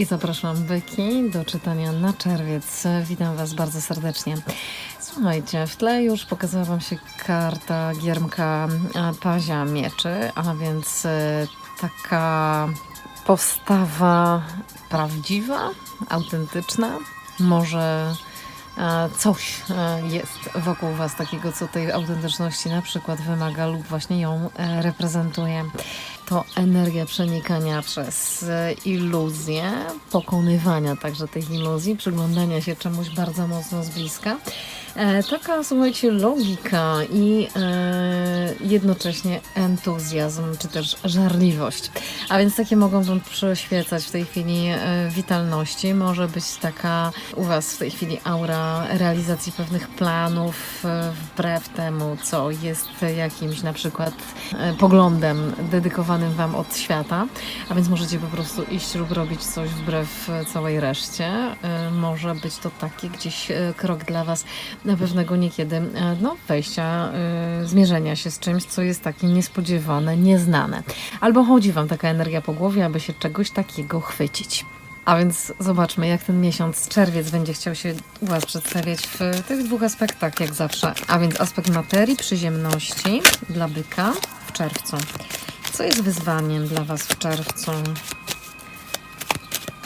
I zapraszam byki do czytania na czerwiec. Witam Was bardzo serdecznie. Słuchajcie, w tle już pokazała Wam się karta giermka e, Pazia Mieczy, a więc e, taka postawa prawdziwa, autentyczna, może e, coś jest wokół Was takiego, co tej autentyczności na przykład wymaga lub właśnie ją reprezentuje. To energia przenikania przez e, iluzję, pokonywania także tych iluzji, przyglądania się czemuś bardzo mocno z bliska. E, taka, słuchajcie, logika i e, jednocześnie entuzjazm, czy też żarliwość. A więc takie mogą Wam przyświecać w tej chwili e, witalności. Może być taka u Was w tej chwili aura realizacji pewnych planów, e, wbrew temu, co jest jakimś na przykład e, poglądem dedykowanym Wam od świata. A więc możecie po prostu iść lub robić coś wbrew e, całej reszcie. E, Może być to taki gdzieś e, krok dla Was na pewnego niekiedy no, wejścia, zmierzenia się z czymś, co jest takie niespodziewane, nieznane. Albo chodzi Wam taka energia po głowie, aby się czegoś takiego chwycić. A więc zobaczmy, jak ten miesiąc czerwiec będzie chciał się u Was przedstawiać w tych dwóch aspektach, jak zawsze. A więc aspekt materii, przyziemności dla byka w czerwcu. Co jest wyzwaniem dla Was w czerwcu?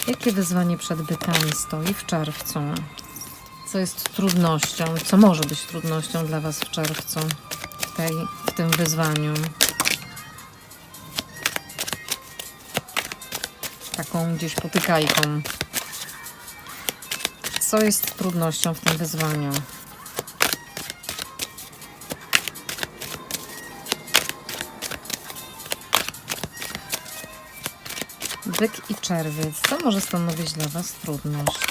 Jakie wyzwanie przed bykami stoi w czerwcu? Co jest trudnością, co może być trudnością dla Was w czerwcu, w, tej, w tym wyzwaniu? Taką gdzieś potykajką. Co jest trudnością w tym wyzwaniu? I czerwiec. Co może stanowić dla Was trudność?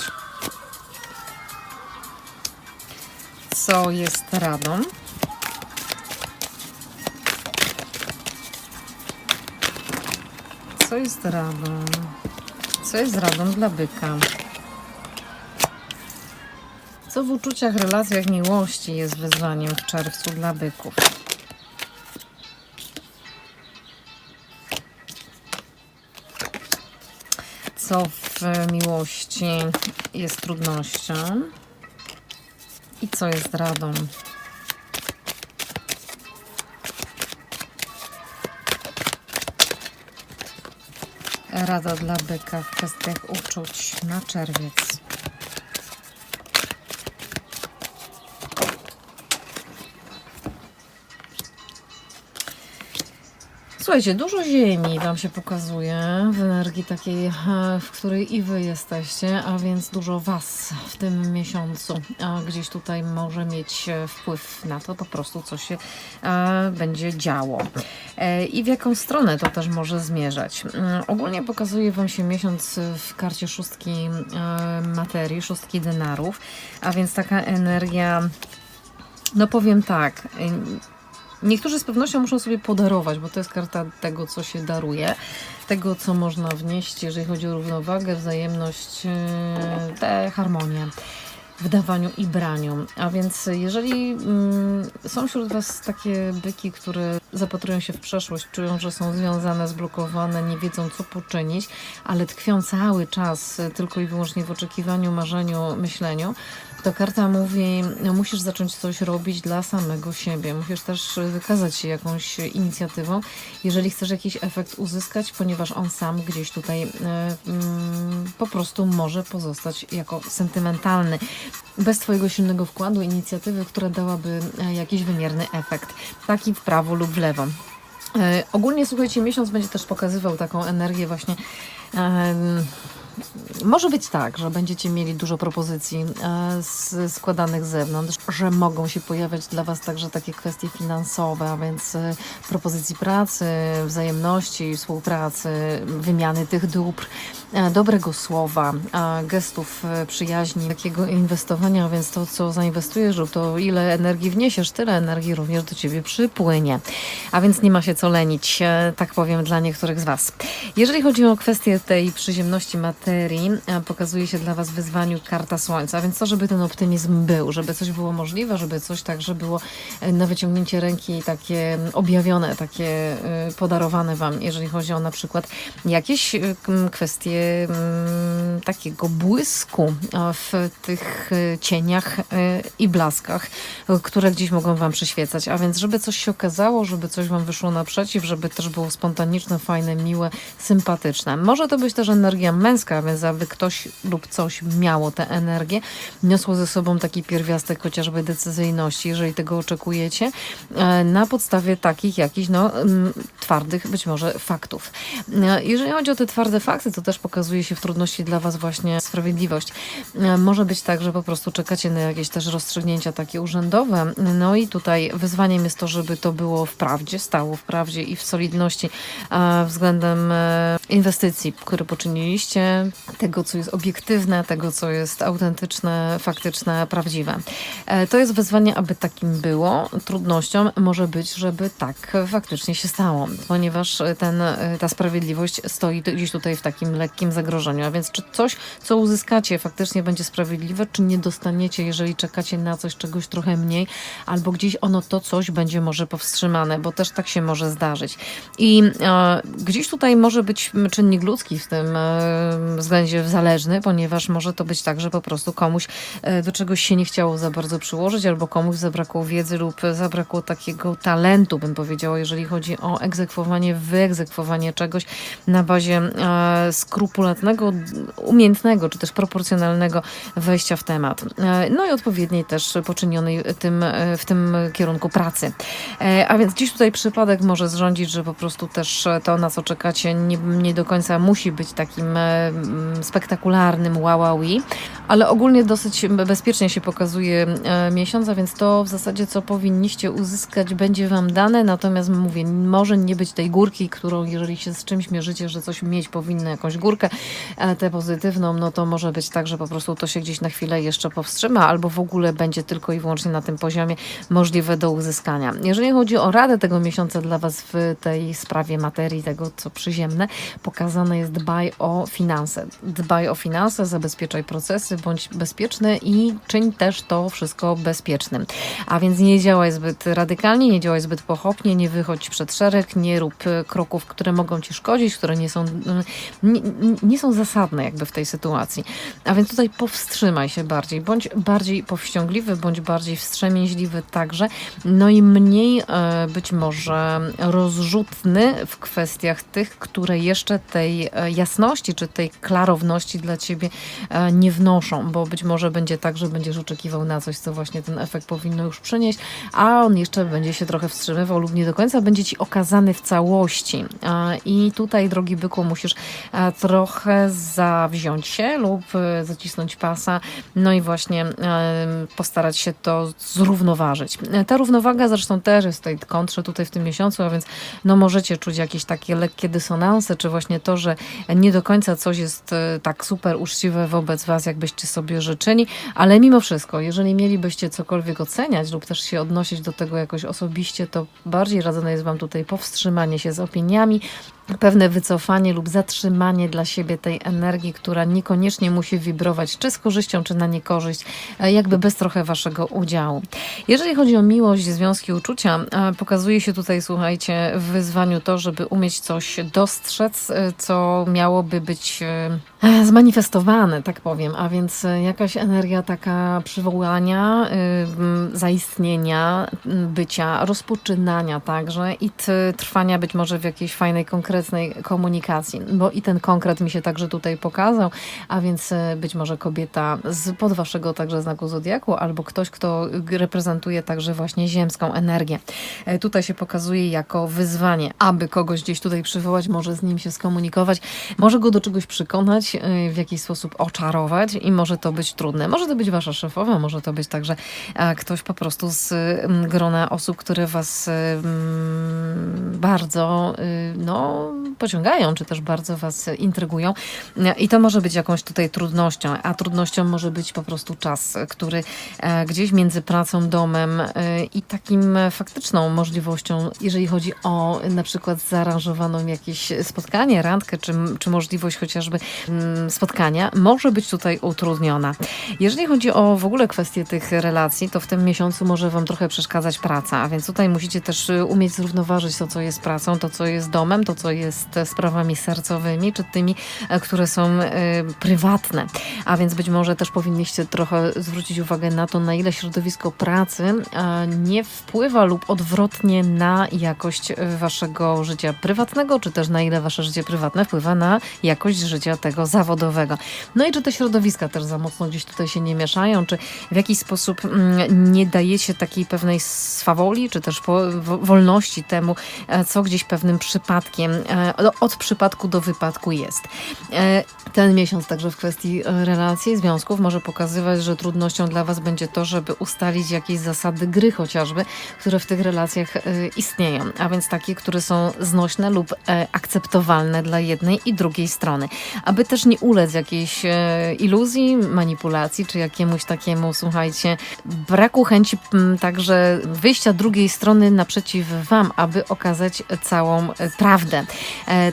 co jest radą. Co jest radą? Co jest radą dla byka? Co w uczuciach, relacjach, miłości jest wyzwaniem w czerwcu dla byków? Co w miłości jest trudnością? I co jest radą? Rada dla byka w kwestiach uczuć na czerwiec. Słuchajcie, dużo ziemi Wam się pokazuje w energii takiej, e, w której i Wy jesteście, a więc dużo Was w tym miesiącu. Gdzieś tutaj może mieć e, wpływ na to po prostu, co się e, będzie działo. I w jaką stronę to też może zmierzać. Mm, Ogólnie pokazuje Wam się miesiąc w karcie szóstki materii, szóstki denarów, a więc taka energia, no powiem tak, Niektórzy z pewnością muszą sobie podarować, bo to jest karta tego, co się daruje, tego, co można wnieść, jeżeli chodzi o równowagę, wzajemność, yy, tę harmonię w dawaniu i braniu. A więc jeżeli mm, są wśród Was takie byki, które zapatrują się w przeszłość, czują, że są związane, zblokowane, nie wiedzą co poczynić, ale tkwią cały czas y, tylko i wyłącznie w oczekiwaniu, marzeniu, myśleniu, to karta mówi, no, musisz zacząć coś robić dla samego siebie. Musisz też wykazać się jakąś inicjatywą, jeżeli chcesz jakiś efekt uzyskać, ponieważ on sam gdzieś tutaj e, mm, po prostu może pozostać jako sentymentalny. Bez Twojego silnego wkładu, inicjatywy, która dałaby e, jakiś wymierny efekt. Taki w prawo lub w lewo. E, ogólnie, słuchajcie, miesiąc będzie też pokazywał taką energię właśnie. Może być tak, że będziecie mieli dużo propozycji e, z, składanych z zewnątrz, że mogą się pojawiać dla Was także takie kwestie finansowe, a więc e, propozycji pracy, wzajemności, współpracy, wymiany tych dóbr, e, dobrego słowa, gestów przyjaźni, takiego inwestowania, a więc to, co zainwestujesz to, ile energii wniesiesz, tyle energii również do Ciebie przypłynie. A więc nie ma się co lenić, tak powiem, dla niektórych z Was. Jeżeli chodzi o kwestię tej przyziemności materii, e, pokazuje się dla Was w wyzwaniu karta Słońca, więc to, żeby ten optymizm był, żeby coś było możliwe, żeby coś także było e, na wyciągnięcie ręki takie objawione, takie e, podarowane Wam, jeżeli chodzi o na przykład jakieś e, kwestie takiego błysku w tych cieniach i blaskach, które gdzieś mogą Wam przyświecać. A więc, żeby coś się okazało, żeby coś Wam wyszło naprzeciw, żeby też było spontaniczne, fajne, miłe, sympatyczne. Może to być też energia męska, więc aby ktoś lub coś miało tę energię, niosło ze sobą taki pierwiastek chociażby decyzyjności, jeżeli tego oczekujecie, e, na podstawie takich jakichś no, mm, twardych być może faktów. E, Jeżeli chodzi o te twarde fakty, to też pokazuje się w trudności dla Was właśnie sprawiedliwość. E, Może być tak, że po prostu czekacie na jakieś też rozstrzygnięcia takie urzędowe. No i tutaj wyzwaniem jest to, żeby to było w prawdzie, stało w prawdzie i w solidności względem inwestycji, które poczyniliście, tego, co jest obiektywne, tego, co jest autentyczne, faktyczne, prawdziwe. E, To jest wyzwanie, aby takim było. Trudnością może być, żeby tak faktycznie się stało, ponieważ ten, e, ta sprawiedliwość stoi gdzieś tutaj w takim lekkim zagrożeniu. A więc czy coś, co uzyskacie, faktycznie będzie sprawiedliwe, czy nie dostaniecie, jeżeli czekacie na coś, czegoś trochę mniej, albo gdzieś ono to coś będzie może powstrzymane, bo też tak się może zdarzyć. I e, gdzieś tutaj może być czynnik ludzki w tym e, względzie zależny, ponieważ może to być tak, że po prostu komuś e, do czegoś się nie chciało za bardzo przyłożyć, albo komuś zabrakło wiedzy lub zabrakło takiego talentu, bym powiedziała, jeżeli chodzi o egzekwowanie, wyegzekwowanie czegoś na bazie e, skrupulatnego, umiejętnego, czy też proporcjonalnego wejścia w temat. E, no i odpowiedniej też poczynionej tym, w tym kierunku pracy. A więc dziś tutaj przypadek może zrządzić, że po prostu też to, na co czekacie, nie, nie do końca musi być takim spektakularnym wow-wow-i, ale ogólnie dosyć bezpiecznie się pokazuje e, miesiąc, a więc to w zasadzie, co powinniście uzyskać, będzie Wam dane, natomiast mówię, może nie być tej górki, którą jeżeli się z czymś mierzycie, że coś mieć powinno, jakąś górkę, e, tę pozytywną, no to może być tak, że po prostu to się gdzieś na chwilę jeszcze powstrzyma, albo w ogóle będzie tylko i wyłącznie na tym poziomie możliwe do uzyskania. Jeżeli chodzi o radę tego miesiąca dla Was w tej sprawie materii, tego co przyziemne, pokazane jest dbaj o finanse. Dbaj o finanse, zabezpieczaj procesy, bądź bezpieczny i czyń też to wszystko bezpiecznym. A więc nie działaj zbyt radykalnie, nie działaj zbyt pochopnie, nie wychodź przed szereg, nie rób e, kroków, które mogą Ci szkodzić, które nie są, nie, nie są zasadne jakby w tej sytuacji. A więc tutaj powstrzymaj się bardziej, bądź bardziej powściągliwy, bądź bardziej wstrzemięźliwy także, no i mniej e, być może rozrzutny w kwestiach tych, które jeszcze tej e, jasności czy tej klarowności dla Ciebie e, nie wnoszą, bo być może będzie tak, że będziesz oczekiwał na coś, co właśnie ten efekt powinno już przynieść, a on jeszcze będzie się trochę wstrzymywał lub nie do końca będzie Ci okazany w całości. E, I tutaj, drogi byku, musisz e, trochę zawziąć się lub zacisnąć pasa, no i właśnie postarać się to zrównoważyć. Ta równowaga zresztą też jest w tej kontrze tutaj w tym miesiącu, a więc no możecie czuć jakieś takie lekkie dysonanse, czy właśnie to, że nie do końca coś jest e, tak super uczciwe wobec Was, jakbyście sobie życzyli, ale mimo wszystko, jeżeli mielibyście cokolwiek oceniać lub też się odnosić do tego jakoś osobiście, to bardziej radzone jest Wam tutaj powstrzymanie się z opiniami, pewne wycofanie lub zatrzymanie dla siebie tej energii, która niekoniecznie musi wibrować czy z korzyścią, czy na niekorzyść, e, jakby bez trochę waszego udziału. Jeżeli chodzi o miłość, związki, uczucia, pokazuje się tutaj, słuchajcie, w wyzwaniu to, żeby umieć coś dostrzec, e, co miałoby być e, zmanifestowane, tak powiem, a więc jakaś energia taka przywołania, zaistnienia, bycia, rozpoczynania także i trwania być może w jakiejś fajnej, konkretnej komunikacji, bo i ten konkret mi się także tutaj pokazał, a więc e, być może kobieta z pod waszego także znaku zodiaku, albo ktoś, kto reprezentuje także właśnie ziemską energię. E, Tutaj się pokazuje jako wyzwanie, aby kogoś gdzieś tutaj przywołać, może z nim się skomunikować, może go do czegoś przekonać, e, w jakiś sposób oczarować i może to być trudne. Może to być wasza szefowa, może to być także ktoś po prostu z grona osób, które was e, mm, pociągają, czy też bardzo was intrygują. I to może być jakąś tutaj trudnością, a trudnością może być po prostu czas, który e, gdzieś między pracą, domem e, i takim faktyczną możliwością, jeżeli chodzi o na przykład zaaranżowaną jakieś spotkanie, randkę, czy, czy możliwość chociażby mm, spotkania, może być tutaj utrudniona. Jeżeli chodzi o w ogóle kwestię tych relacji, to w tym miesiącu może Wam trochę przeszkadzać praca, a więc tutaj musicie też y, umieć zrównoważyć to, co jest pracą, to, co jest domem, to, co jest sprawami sercowymi, czy tymi, e, które są e, prywatne. A więc być może też powinniście trochę zwrócić uwagę na to, na ile środowisko pracy e, nie wpływa lub odwrotnie na jakość waszego życia prywatnego, czy też na ile wasze życie prywatne wpływa na jakość życia tego zawodowego. No i czy te środowiska też za mocno gdzieś tutaj się nie mieszają, czy w jakiś sposób mm, nie dajecie takiej pewnej swawoli, czy też wolności temu, co gdzieś pewnym przypadkiem, od przypadku do wypadku jest. E, Ten miesiąc także w kwestii e, relacji, związków może pokazywać, że trudnością dla Was będzie to, żeby ustalić jakieś zasady gry chociażby, które w tych relacjach e, istnieją, a więc takie, które są znośne lub e, akceptowalne dla jednej i drugiej strony. Aby też nie ulec jakiejś e, iluzji, manipulacji, czy jakiemuś takiemu, słuchajcie, braku chęci także wyjścia drugiej strony naprzeciw Wam, aby okazać całą e, prawdę, e,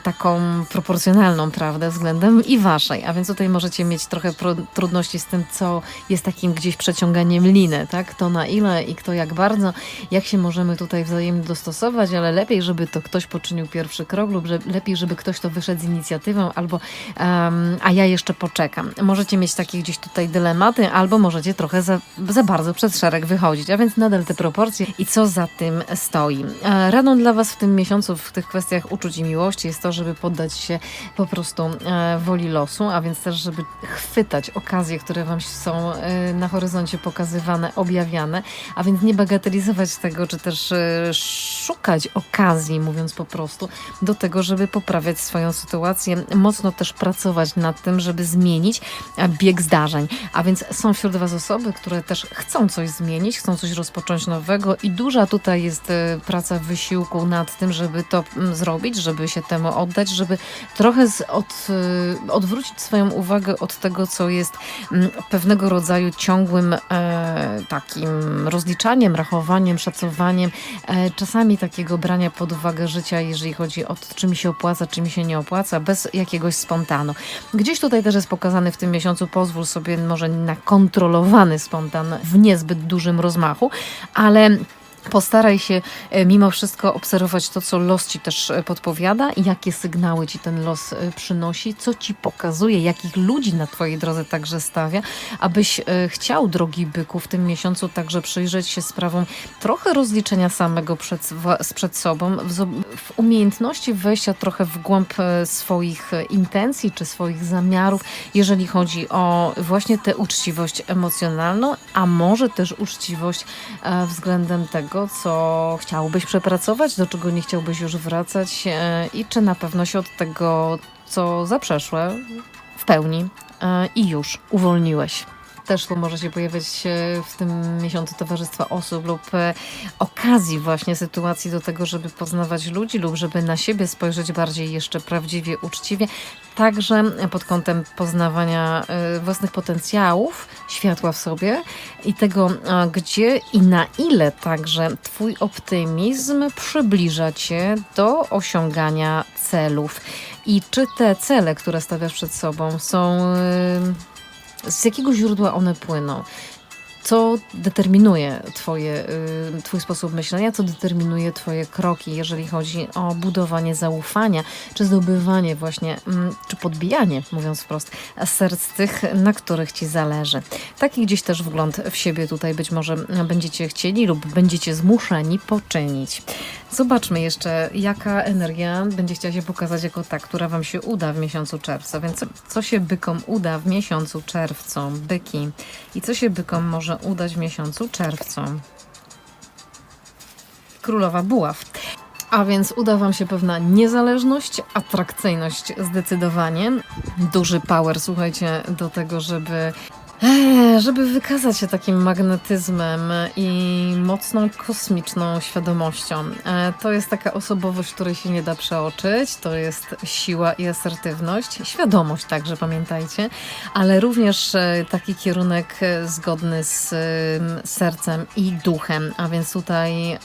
taką proporcjonalną prawdę względem i Waszej. A więc tutaj możecie mieć trochę trudności z tym, co jest takim gdzieś przeciąganiem liny, tak? Kto na ile i kto jak bardzo, jak się możemy tutaj wzajemnie dostosować, ale lepiej, żeby to ktoś poczynił pierwszy krok lub że, lepiej, żeby ktoś to wyszedł z inicjatywą albo em, a ja jeszcze poczekam. Możecie mieć takie gdzieś tutaj dylematy, albo możecie trochę za, za bardzo przed szereg wychodzić, a więc nadal te proporcje i co za tym stoi. E, Radą dla Was w tym miesiącu w tych kwestiach uczuć i miłości jest to, żeby poddać się po prostu e, woli losu, a więc też, żeby chwytać okazje, które Wam są e, na horyzoncie pokazywane, objawiane, a więc nie bagatelizować tego, czy też e, szukać okazji, mówiąc po prostu, do tego, żeby poprawiać swoją sytuację, mocno też pracować nad tym, żeby zmienić bieg zdarzeń. A więc są wśród Was osoby, które też chcą coś zmienić, chcą coś rozpocząć nowego i duża tutaj jest praca wysiłku nad tym, żeby to mm, zrobić, żeby się temu oddać, żeby trochę od, e, odwrócić swoją uwagę od tego, co jest mm, pewnego rodzaju ciągłym e, takim rozliczaniem, rachowaniem, szacowaniem, e, czasami takiego brania pod uwagę życia, jeżeli chodzi o to, czy mi się opłaca, czy mi się nie opłaca, bez jakiegoś spontanu. Gdzieś tutaj też jest pokazany w tym miesiącu, pozwól sobie może na kontrolowany spontan w niezbyt dużym rozmachu, ale Postaraj się e, mimo wszystko obserwować to, co los ci też e, podpowiada i jakie sygnały ci ten los e, przynosi, co ci pokazuje, jakich ludzi na twojej drodze także stawia, abyś chciał, drogi byku, w tym miesiącu także przyjrzeć się sprawom trochę rozliczenia samego przed, przed sobą, w, umiejętności wejścia trochę w głąb swoich intencji czy swoich zamiarów, jeżeli chodzi o właśnie tę uczciwość emocjonalną, a może też uczciwość względem tego, co chciałbyś przepracować, do czego nie chciałbyś już wracać e, i czy na pewno się od tego, co zaprzeszłe, w pełni e, i już uwolniłeś. Też może się pojawiać e, w tym miesiącu towarzystwa osób lub e, okazji właśnie sytuacji do tego, żeby poznawać ludzi lub żeby na siebie spojrzeć bardziej jeszcze prawdziwie, uczciwie, także pod kątem poznawania e, własnych potencjałów, światła w sobie i tego, gdzie i na ile także Twój optymizm przybliża Cię do osiągania celów. I czy te cele, które stawiasz przed sobą, są. Z jakiego źródła one płyną? Co determinuje twoje, y, Twój sposób myślenia, co determinuje Twoje kroki, jeżeli chodzi o budowanie zaufania, czy zdobywanie właśnie, mm, czy podbijanie, mówiąc wprost, serc tych, na których Ci zależy. Taki gdzieś też wgląd w siebie tutaj być może będziecie chcieli lub będziecie zmuszeni poczynić. Zobaczmy jeszcze, jaka energia będzie chciała się pokazać jako ta, która Wam się uda w miesiącu czerwca. Więc co, się bykom uda w miesiącu czerwcu? Byki. I co się bykom może udać w miesiącu czerwcu? Królowa Buław. A więc uda Wam się pewna niezależność, atrakcyjność zdecydowanie, duży power, słuchajcie, do tego, żeby żeby wykazać się takim magnetyzmem i mocną kosmiczną świadomością. E, To jest taka osobowość, której się nie da przeoczyć. To jest siła i asertywność. Świadomość także, pamiętajcie, ale również e, taki kierunek e, zgodny z em, sercem i duchem, a więc tutaj e,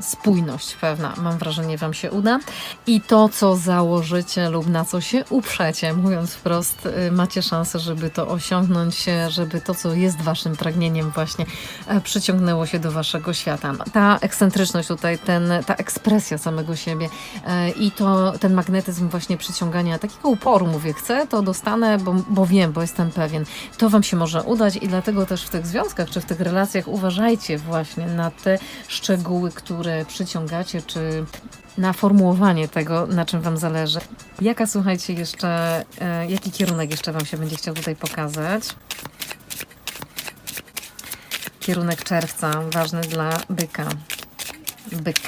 spójność pewna, mam wrażenie, Wam się uda. I to, co założycie lub na co się uprzecie, mówiąc wprost, macie szansę, żeby to osiągnąć. Żeby to, co jest waszym pragnieniem właśnie e, przyciągnęło się do waszego świata. Ta ekscentryczność tutaj, ten, ta ekspresja samego siebie e, i to ten magnetyzm właśnie przyciągania takiego uporu, mówię, chcę, to dostanę, bo, bo wiem, bo jestem pewien. To wam się może udać i dlatego też w tych związkach czy w tych relacjach uważajcie właśnie na te szczegóły, które przyciągacie, czy na formułowanie tego, na czym Wam zależy. Jaka, słuchajcie, jeszcze, e, jaki kierunek jeszcze Wam się będzie chciał tutaj pokazać? Kierunek czerwca, ważny dla byka. Byk.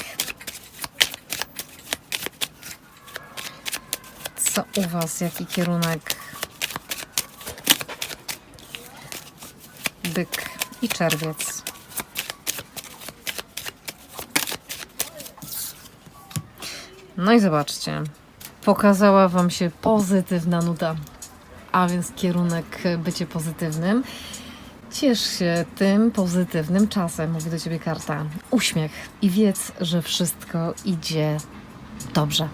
Co u Was, jaki kierunek? Byk i czerwiec. No i zobaczcie, pokazała Wam się pozytywna nuda, a więc kierunek bycie pozytywnym. Ciesz się tym pozytywnym czasem, mówi do Ciebie karta. Uśmiech i wiedz, że wszystko idzie dobrze.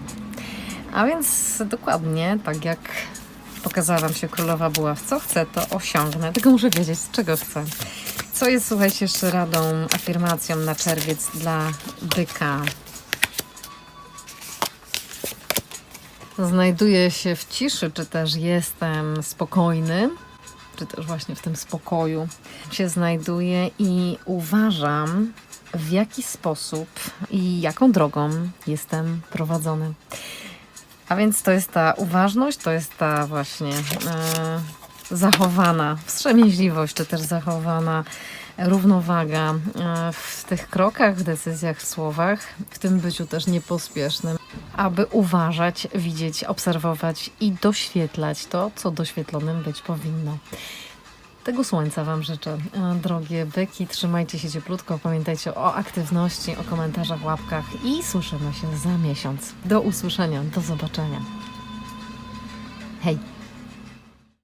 A więc dokładnie tak jak pokazała Wam się Królowa Buław. Co chcę, to osiągnę. Tylko muszę wiedzieć, z czego chcę. Co jest, słuchajcie, jeszcze radą, afirmacją na czerwiec dla byka? Znajduję się w ciszy, czy też jestem spokojny, czy też właśnie w tym spokoju się znajduję i uważam, w jaki sposób i jaką drogą jestem prowadzony. A więc to jest ta uważność, to jest ta właśnie e, zachowana wstrzemięźliwość, czy też zachowana równowaga e, w tych krokach, w decyzjach, w słowach, w tym byciu też niepospiesznym, aby uważać, widzieć, obserwować i doświetlać to, co doświetlonym być powinno. Tego słońca Wam życzę, e, drogie byki. Trzymajcie się cieplutko, pamiętajcie o aktywności, o komentarzach, łapkach i słyszymy się za miesiąc. Do usłyszenia, do zobaczenia. Hej!